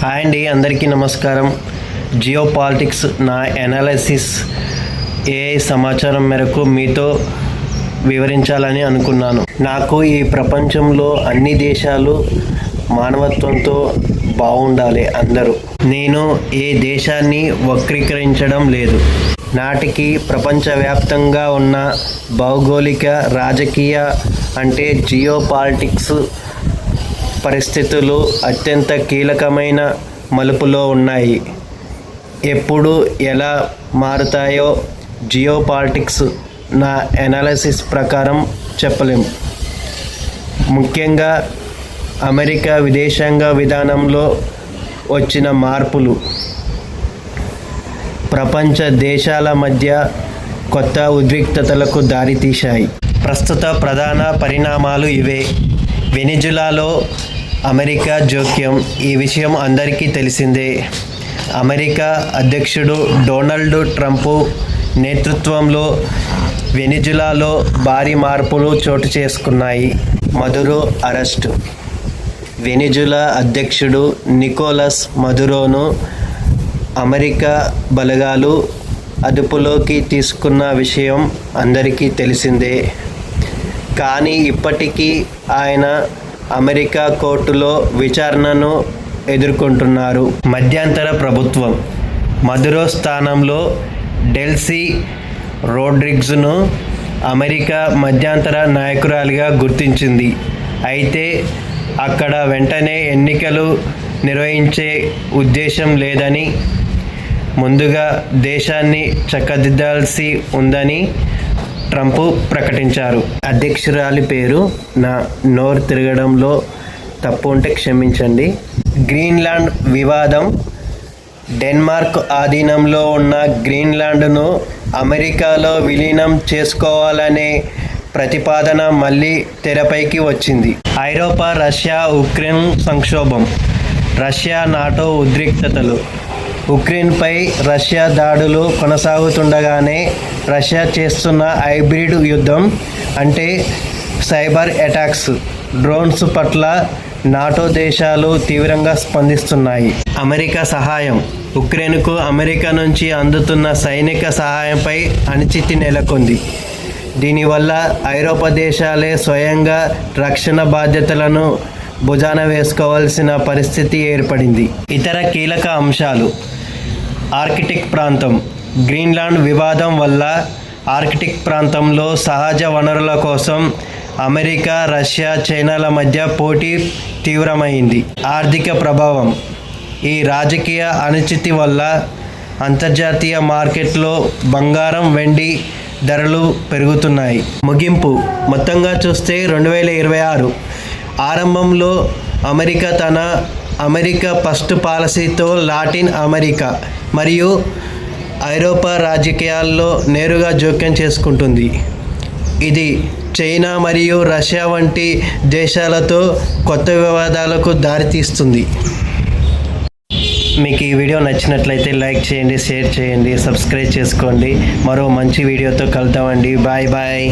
Hi అండి అందరికీ నమస్కారం. జియో పాలిటిక్స్ నా ఎనాలిసిస్ ఏ సమాచారం మేరకు మీతో వివరించాలని అనుకున్నాను. నాకు ఈ ప్రపంచంలో అన్ని దేశాలు మానవత్వంతో బాగుండాలి అందరూ. నేను ఏ దేశాన్ని వక్రీకరించడం లేదు. నాటికి ప్రపంచవ్యాప్తంగా ఉన్న భౌగోళిక రాజకీయ అంటే జియో పాలిటిక్స్ పరిస్థితులు అత్యంత కీలకమైన మలుపులో ఉన్నాయి. ఎప్పుడు ఎలా మారుతాయో జియో పాలిటిక్స్ నా ఎనాలిసిస్ ప్రకారం చెప్పలేం. ముఖ్యంగా అమెరికా విదేశాంగ విధానంలో వచ్చిన మార్పులు. ప్రపంచ దేశాల మధ్య కొత్త ఉద్రిక్తతలకు దారితీశాయి. ప్రస్తుత ప్రధాన పరిణామాలు ఇవే. వెనిజులాలో అమెరికా జోక్యం ఈ విషయం అందరికీ తెలిసిందే. అమెరికా అధ్యక్షుడు డొనాల్డ్ ట్రంప్ నేతృత్వంలో వెనిజులాలో భారీ మార్పులు చోటు చేసుకున్నాయి. Maduro arrest. వెనిజులా అధ్యక్షుడు నికోలస్ మధురోను అమెరికా బలగాలు అదుపులోకి తీసుకున్న విషయం అందరికీ తెలిసిందే. కానీ ఇప్పటికీ ఆయన అమెరికా కోర్టులో విచారణను ఎదుర్కొంటున్నారు. మధ్యంతర ప్రభుత్వం మధురో స్థానంలో డెల్సీ రోడ్రిగ్స్ను అమెరికా మధ్యంతర నాయకురాలిగా గుర్తించింది. అయితే అక్కడ వెంటనే ఎన్నికలు నిర్వహించే ఉద్దేశం లేదని ముందుగా దేశాన్ని చక్కదిద్దాల్సి ఉందని ట్రంప్ ప్రకటించారు. అధ్యక్షురాలి పేరు నా నోరు తిరగడంలో తప్పు ఉంటే క్షమించండి. గ్రీన్లాండ్ వివాదం. డెన్మార్క్ ఆధీనంలో ఉన్న గ్రీన్లాండ్ను అమెరికాలో విలీనం చేసుకోవాలనే ప్రతిపాదన మళ్ళీ తెరపైకి వచ్చింది. ఐరోపా రష్యా ఉక్రెయిన్ సంక్షోభం. రష్యా నాటో ఉద్రిక్తతలు. ఉక్రెయిన్పై రష్యా దాడులు కొనసాగుతుండగానే రష్యా చేస్తున్న హైబ్రిడ్ యుద్ధం అంటే సైబర్ అటాక్స్ డ్రోన్స్ పట్ల నాటో దేశాలు తీవ్రంగా స్పందిస్తున్నాయి. అమెరికా సహాయం. ఉక్రెయిన్కు అమెరికా నుంచి అందుతున్న సైనిక సహాయంపై అనిశ్చితి నెలకొంది. దీనివల్ల ఐరోపా దేశాలే స్వయంగా రక్షణ బాధ్యతలను భుజాన వేసుకోవాల్సిన పరిస్థితి ఏర్పడింది. ఇతర కీలక అంశాలు. ఆర్కిటిక్ ప్రాంతం. గ్రీన్లాండ్ వివాదం వల్ల ఆర్కిటిక్ ప్రాంతంలో సహజ వనరుల కోసం అమెరికా రష్యా చైనాల మధ్య పోటీ తీవ్రమైంది. ఆర్థిక ప్రభావం. ఈ రాజకీయ అనిశ్చితి వల్ల అంతర్జాతీయ మార్కెట్లో బంగారం వెండి ధరలు పెరుగుతున్నాయి. ముగింపు. మొత్తంగా చూస్తే రెండు వేల ఇరవై ఆరు. ఆరంభంలో అమెరికా తన అమెరికా ఫస్ట్ పాలసీతో లాటిన్ అమెరికా మరియు ఐరోపా రాజకీయాల్లో నేరుగా జోక్యం చేసుకుంటుంది. ఇది చైనా మరియు రష్యా వంటి దేశాలతో కొత్త వివాదాలకు దారితీస్తుంది. మీకు ఈ వీడియో నచ్చినట్లయితే లైక్ చేయండి షేర్ చేయండి సబ్స్క్రైబ్ చేసుకోండి. మరో మంచి వీడియోతో కలుద్దామండి. Bye bye.